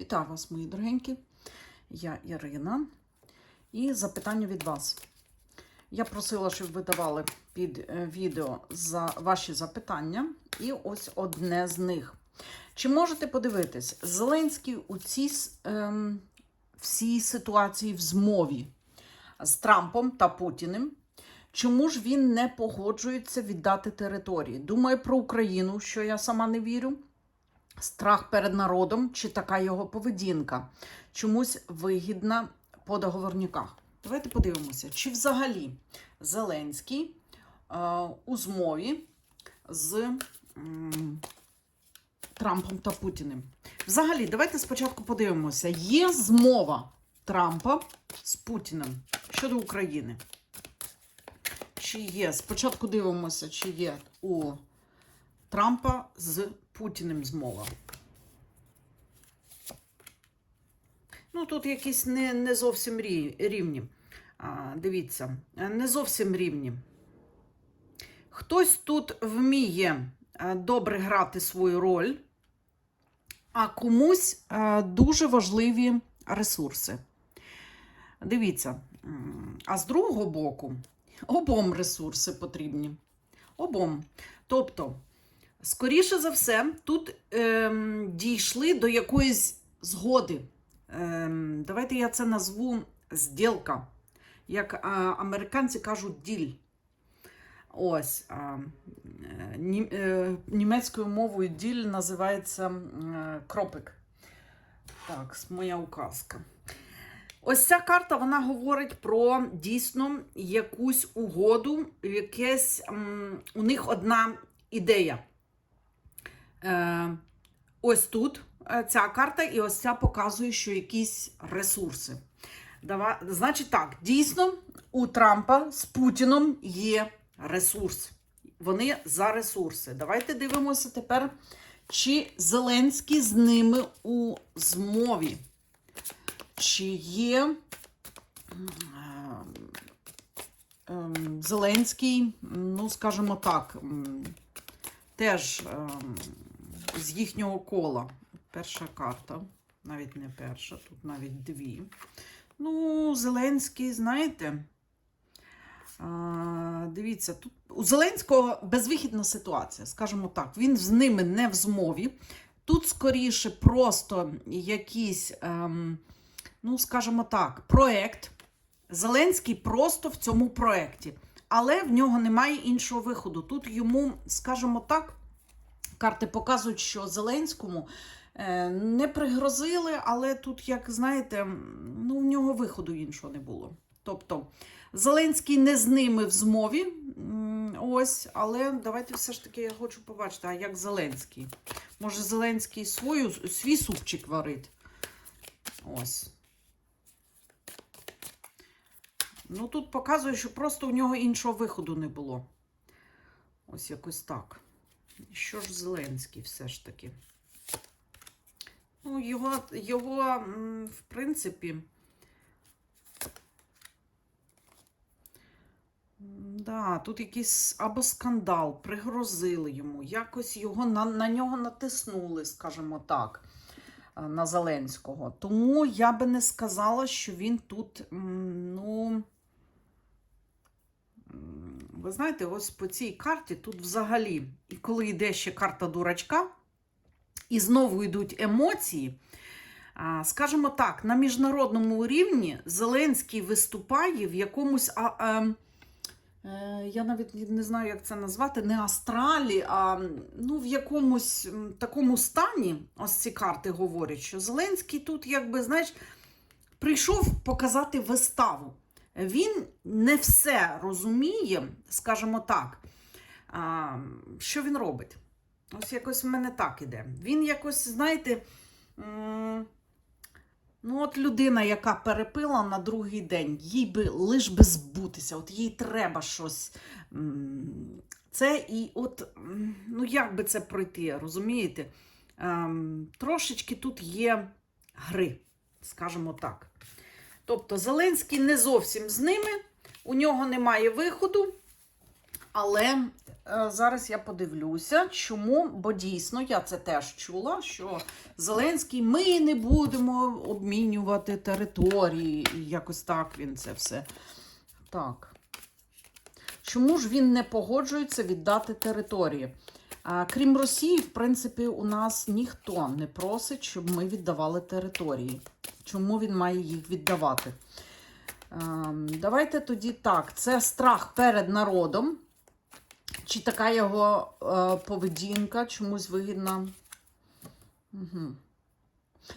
Вітаю вас, мої дорогенькі. Я Ірина. І запитання від вас. Я просила, щоб ви давали під е, відео за ваші запитання. І ось одне з них. Чи можете подивитись, Зеленський у цій ем, всій ситуації в змові з Трампом та Путіним? Чому ж він не погоджується віддати території? Думає про Україну, що я сама не вірю. Страх перед народом чи така його поведінка чомусь вигідна по договорняках. Давайте подивимося, чи взагалі Зеленський е, у змові з м, Трампом та Путіним. Взагалі, давайте спочатку подивимося, є змова Трампа з Путіним щодо України. Чи є? Спочатку дивимося, чи є у Трампа з Путіним змова. Ну, тут якісь не, не зовсім рі- рівні. А, дивіться, не зовсім рівні. Хтось тут вміє е, добре грати свою роль, а комусь е, дуже важливі ресурси. Дивіться, а з другого боку, обом ресурси потрібні. Обом. Тобто, скоріше за все, тут ем, дійшли до якоїсь згоди. Ем, давайте я це назву зділка. Як а, американці кажуть, діль. Ось. Е, е, німецькою мовою діль називається е, кропик. Так, моя указка. Ось ця карта вона говорить про дійсно якусь угоду, якесь м, у них одна ідея. Е, ось тут е, ця карта, і ось ця показує, що якісь ресурси. Дава... Значить так, дійсно, у Трампа з Путіном є ресурс. Вони за ресурси. Давайте дивимося тепер, чи Зеленський з ними у змові. Чи є е, ем, Зеленський, ну, скажімо так, теж ем, з їхнього кола. Перша карта, навіть не перша, тут навіть дві. Ну, Зеленський, знаєте, а, дивіться, тут у Зеленського безвихідна ситуація, скажімо так. Він з ними не в змові. Тут скоріше просто якийсь, ем, ну, скажімо так, проект. Зеленський просто в цьому проекті. Але в нього немає іншого виходу. Тут йому, скажімо так, карти показують, що Зеленському е, не пригрозили, але тут, як знаєте, ну, в нього виходу іншого не було. Тобто Зеленський не з ними в змові. Ось, але давайте все ж таки я хочу побачити, а як Зеленський? Може, Зеленський свою, свій супчик варить? Ось. Ну, тут показує, що просто у нього іншого виходу не було. Ось якось так. Що ж Зеленський все ж таки? Ну, його, його в принципі. Да, тут якийсь або скандал, пригрозили йому, якось його на, на нього натиснули, скажімо так, е, на Зеленського. Тому я би не сказала, що він тут, ну. Ви знаєте, ось по цій карті тут взагалі, і коли йде ще карта дурачка, і знову йдуть емоції. Скажімо так, на міжнародному рівні Зеленський виступає в якомусь, а, а, е, я навіть не знаю, як це назвати, не астралі, а ну, в якомусь такому стані, ось ці карти говорять, що Зеленський тут, якби, знаєш, прийшов показати виставу. Він не все розуміє, скажімо так, що він робить. Ось якось в мене так іде. Він якось, знаєте, ну от людина, яка перепила на другий день, їй би лиш би збутися, от їй треба щось. Це і от, ну як би це пройти, розумієте? Ем, Трошечки тут є гри, скажімо так. Тобто Зеленський не зовсім з ними, у нього немає виходу. Але е, зараз я подивлюся, чому, бо дійсно я це теж чула, що Зеленський ми не будемо обмінювати території. І якось так він це все. Так. Чому ж він не погоджується віддати території? Крім Росії, в принципі, у нас ніхто не просить, щоб ми віддавали території. Чому він має їх віддавати? Ем, Давайте тоді так. Це страх перед народом. Чи така його е, поведінка чомусь вигідна? Угу.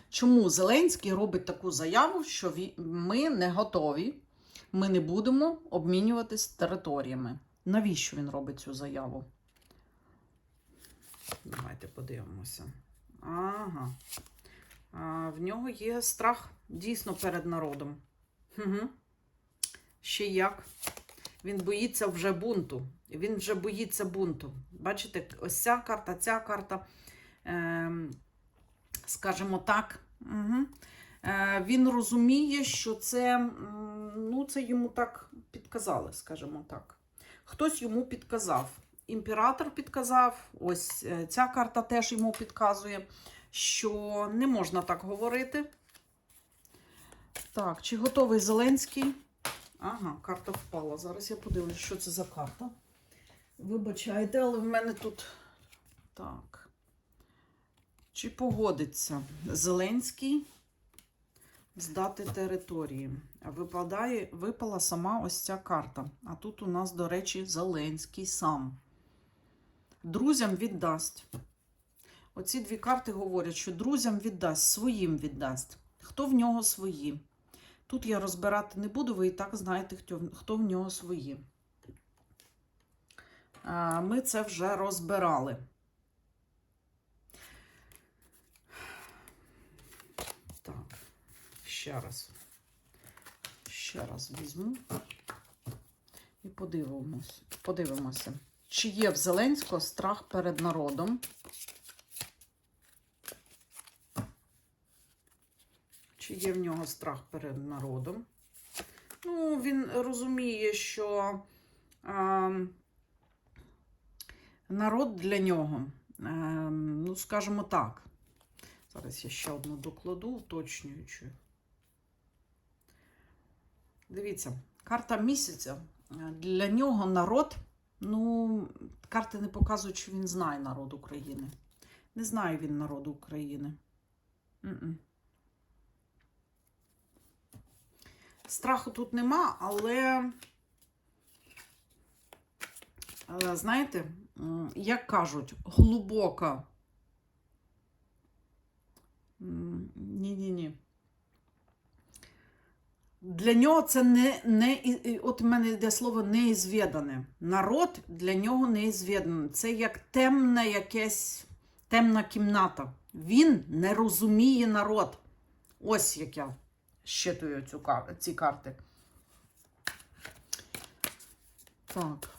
Чому Зеленський робить таку заяву, що ми не готові, ми не будемо обмінюватись територіями? Навіщо він робить цю заяву? Давайте подивимося. Ага. А, в нього є страх дійсно перед народом. Угу. Ще як. Він боїться вже бунту. Він вже боїться бунту. Бачите, ось ця карта, ця карта, ем, скажімо так. Угу. Е, він розуміє, що це, ну, це йому так підказали, скажімо так. Хтось йому підказав. Імператор підказав, ось е, ця карта теж йому підказує, що не можна так говорити. Так, чи готовий Зеленський? Ага, карта впала. Зараз я подивлюсь, що це за карта. Вибачайте, але в мене тут. Так. Чи погодиться Зеленський здати території? Випадає, випала сама ось ця карта. А тут у нас, до речі, Зеленський сам. Друзям віддасть. Оці дві карти говорять, що друзям віддасть, своїм віддасть. Хто в нього свої? Тут я розбирати не буду, ви і так знаєте, хто, в нього свої. Ми це вже розбирали. Так, ще раз. Ще раз візьму і подивимось, подивимося, чи є в Зеленського страх перед народом. Чи є в нього страх перед народом? Ну, він розуміє, що а, народ для нього, а, ну, скажімо так. Зараз я ще одну докладу, уточнюючи. Дивіться, карта місяця. Для нього народ, ну, карти не показують, що він знає народ України. Не знає він народу України. М-м. Страху тут нема, але, але знаєте, як кажуть, глибока. Ні-ні-ні. Для нього це не, не от в мене йде слово неізвідане. Народ для нього неізвіданий. Це як темна якась темна кімната. Він не розуміє народ. Ось як я щитую цю, ці карти. Так.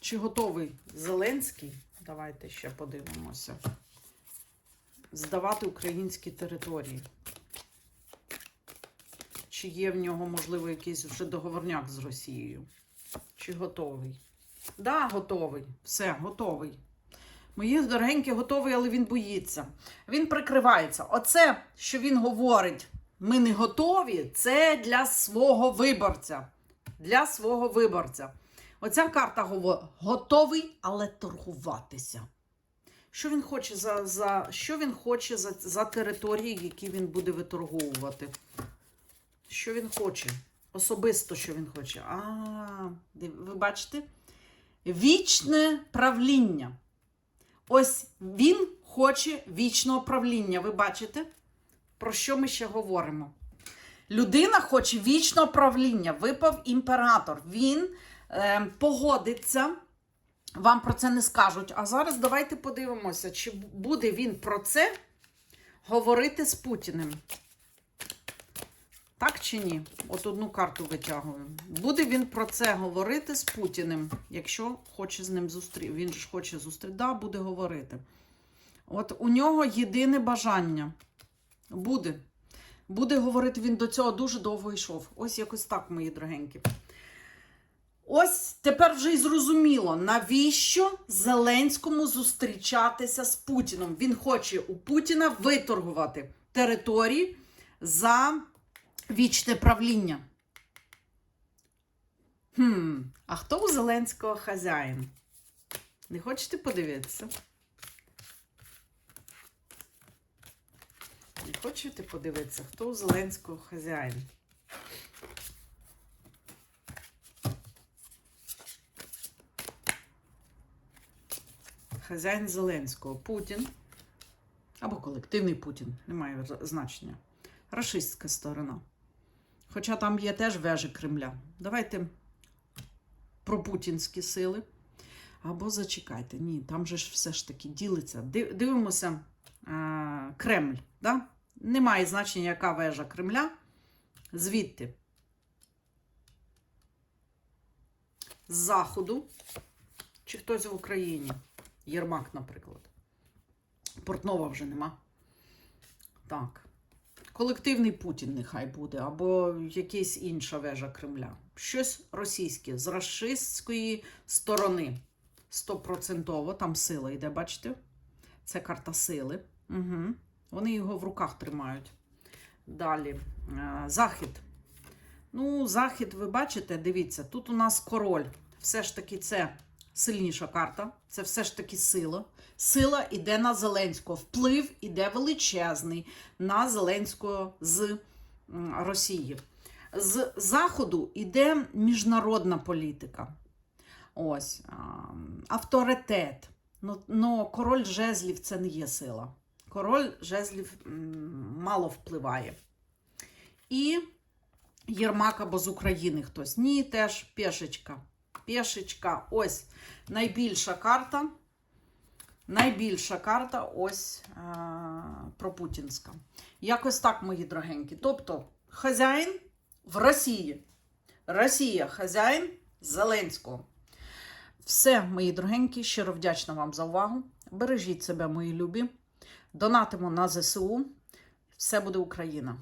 Чи готовий Зеленський? Давайте ще подивимося. Здавати українські території. Чи є в нього, можливо, якийсь вже договорняк з Росією? Чи готовий? Да, готовий. Все, готовий. Мої дорогенькі готовий, але він боїться. Він прикривається. Оце, що він говорить, ми не готові, це для свого виборця. Для свого виборця. Оця карта говорить, готовий, але торгуватися. Що він хоче за, за, що він хоче за, за території, які він буде виторговувати? Що він хоче? Особисто, що він хоче. А, ви бачите? Вічне правління. Ось він хоче вічного правління. Ви бачите? Про що ми ще говоримо? Людина хоче вічного правління. Випав імператор. Він е, погодиться. Вам про це не скажуть. А зараз давайте подивимося, чи буде він про це говорити з Путіним. Так чи ні? От одну карту витягую. Буде він про це говорити з Путіним, якщо хоче з ним зустріти. Він ж хоче зустріти. Да, буде говорити. От у нього єдине бажання. Буде. Буде говорити, він до цього дуже довго йшов. Ось якось так, мої дорогенькі. Ось тепер вже й зрозуміло, навіщо Зеленському зустрічатися з Путіном. Він хоче у Путіна виторгувати території за вічне правління. Хм, а хто у Зеленського хазяїн? Не хочете подивитися? Не хочете подивитися, хто у Зеленського хазяїн? Хазяїн Зеленського Путін. Або колективний Путін, немає значення. Рашистська сторона. Хоча там є теж вежі Кремля. Давайте про путінські сили. Або зачекайте, ні, там же ж все ж таки ділиться. Дивимося а, Кремль. Да? Немає значення, яка вежа Кремля. Звідти. З заходу. Чи хтось в Україні. Єрмак, наприклад. Портнова вже нема. Так. Колективний Путін нехай буде, або якась інша вежа Кремля. Щось російське з рашистської сторони. Стопроцентово, там сила йде, бачите? Це карта сили. Угу. Вони його в руках тримають. Далі. Е, Захід. Ну, захід, ви бачите, дивіться, тут у нас король. Все ж таки, це сильніша карта. Це все ж таки сила. Сила йде на Зеленського. Вплив іде величезний на Зеленського з Росії. З Заходу йде міжнародна політика. Ось авторитет. Ну, ну, король жезлів це не є сила. Король жезлів мало впливає. І Єрмак або з України хтось. Ні, теж пешечка. Пешечка. Ось найбільша карта. Найбільша карта ось а, пропутінська. Якось так, мої дорогенькі. Тобто, хазяїн в Росії. Росія хазяїн Зеленського. Все, мої дорогенькі, щиро вдячна вам за увагу. Бережіть себе, мої любі. Донатимо на ЗСУ. Все буде Україна!